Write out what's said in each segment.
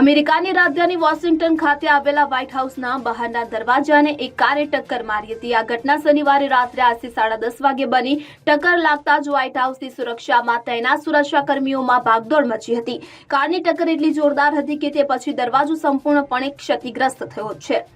અમેરિકાની રાજધાની વોશિંગ્ટન ખાતે આવેલા વ્હાઇટ હાઉસના બહારના દરવાજાને એક કારે ટક્કર મારી હતી. આ ઘટના શનિવારે રાત્રે આજથી સાડા દસ વાગે બની. ટક્કર લાગતા જ વ્હાઇટ હાઉસની સુરક્ષામાં તૈનાત સુરક્ષાકર્મીઓમાં ભાગદોડ મચી હતી. કારની ટક્કર એટલી જોરદાર હતી કે તે પછી દરવાજો સંપૂર્ણપણે ક્ષતિગ્રસ્ત થયો છે.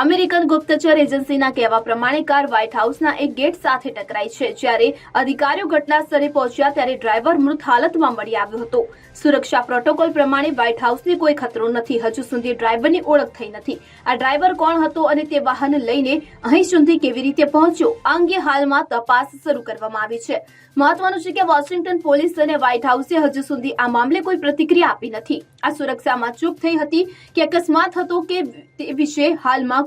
અમેરિકન ગુપ્તચર એજન્સીના કહેવા પ્રમાણે કાર વ્હાઇટ હાઉસના એક ગેટ સાથે ટકરાઈ છે. જ્યારે અધિકારીઓ ઘટના સ્થળે પહોંચ્યા ત્યારે ડ્રાઈવર મૃત હાલતમાં મળી આવ્યો હતો. સુરક્ષા પ્રોટોકોલ પ્રમાણે વ્હાઇટ હાઉસને કોઈ ખતરો નથી. હજુ સુધી ડ્રાઈવરની ઓળખ થઈ નથી. આ ડ્રાઈવર કોણ હતો અને તે વાહન લઈને અહીં સુધી કેવી રીતે પહોંચ્યો? આ અંગે હાલમાં તપાસ શરૂ કરવામાં આવી છે. મહત્વનું છે કે વોશિંગ્ટન પોલીસ અને વ્હાઇટ હાઉસે હજુ સુધી આ મામલે કોઈ પ્રતિક્રિયા આપી નથી. આ સુરક્ષામાં ચૂક થઈ હતી કે અકસ્માત હતો કે તે વિશે હાલમાં